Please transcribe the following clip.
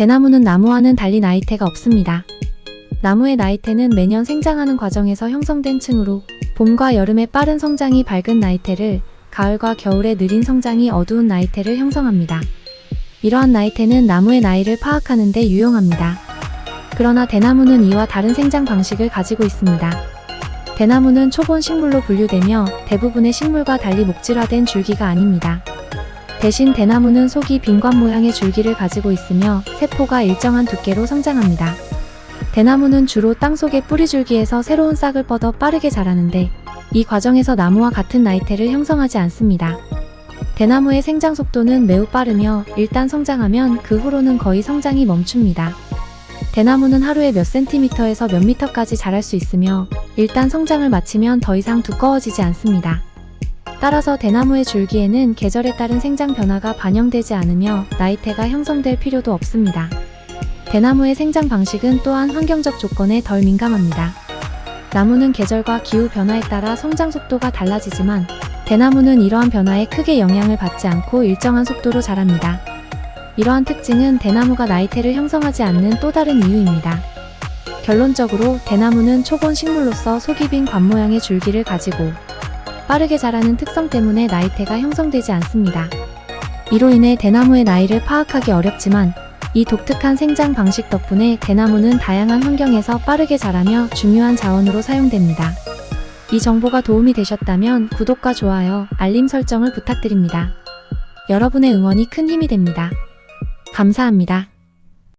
대나무는 나무와는 달리 나이테가 없습니다. 나무의 나이테는 매년 생장하는 과정에서 형성된 층으로 봄과 여름의 빠른 성장이 밝은 나이테를 가을과 겨울의 느린 성장이 어두운 나이테를 형성합니다. 이러한 나이테는 나무의 나이를 파악하는 데 유용합니다. 그러나 대나무는 이와 다른 생장 방식을 가지고 있습니다. 대나무는 초본 식물로 분류되며 대부분의 식물과 달리 목질화된 줄기가 아닙니다. 대신 대나무는 속이 빈관 모양의 줄기를 가지고 있으며 세포가 일정한 두께로 성장합니다. 대나무는 주로 땅속의 뿌리줄기에서 새로운 싹을 뻗어 빠르게 자라는데 이 과정에서 나무와 같은 나이테를 형성하지 않습니다. 대나무의 생장 속도는 매우 빠르며 일단 성장하면 그 후로는 거의 성장이 멈춥니다. 대나무는 하루에 몇 센티미터에서 몇 미터까지 자랄 수 있으며 일단 성장을 마치면 더 이상 두꺼워지지 않습니다. 따라서 대나무의 줄기에는 계절에 따른 생장 변화가 반영되지 않으며 나이테가 형성될 필요도 없습니다. 대나무의 생장 방식은 또한 환경적 조건에 덜 민감합니다. 나무는 계절과 기후 변화에 따라 성장 속도가 달라지지만 대나무는 이러한 변화에 크게 영향을 받지 않고 일정한 속도로 자랍니다. 이러한 특징은 대나무가 나이테를 형성하지 않는 또 다른 이유입니다. 결론적으로 대나무는 초본 식물로서 속이 빈 관 모양의 줄기를 가지고 빠르게 자라는 특성 때문에 나이테가 형성되지 않습니다. 이로 인해 대나무의 나이를 파악하기 어렵지만 이 독특한 생장 방식 덕분에 대나무는 다양한 환경에서 빠르게 자라며 중요한 자원으로 사용됩니다. 이 정보가 도움이 되셨다면 구독과 좋아요, 알림 설정을 부탁드립니다. 여러분의 응원이 큰 힘이 됩니다. 감사합니다.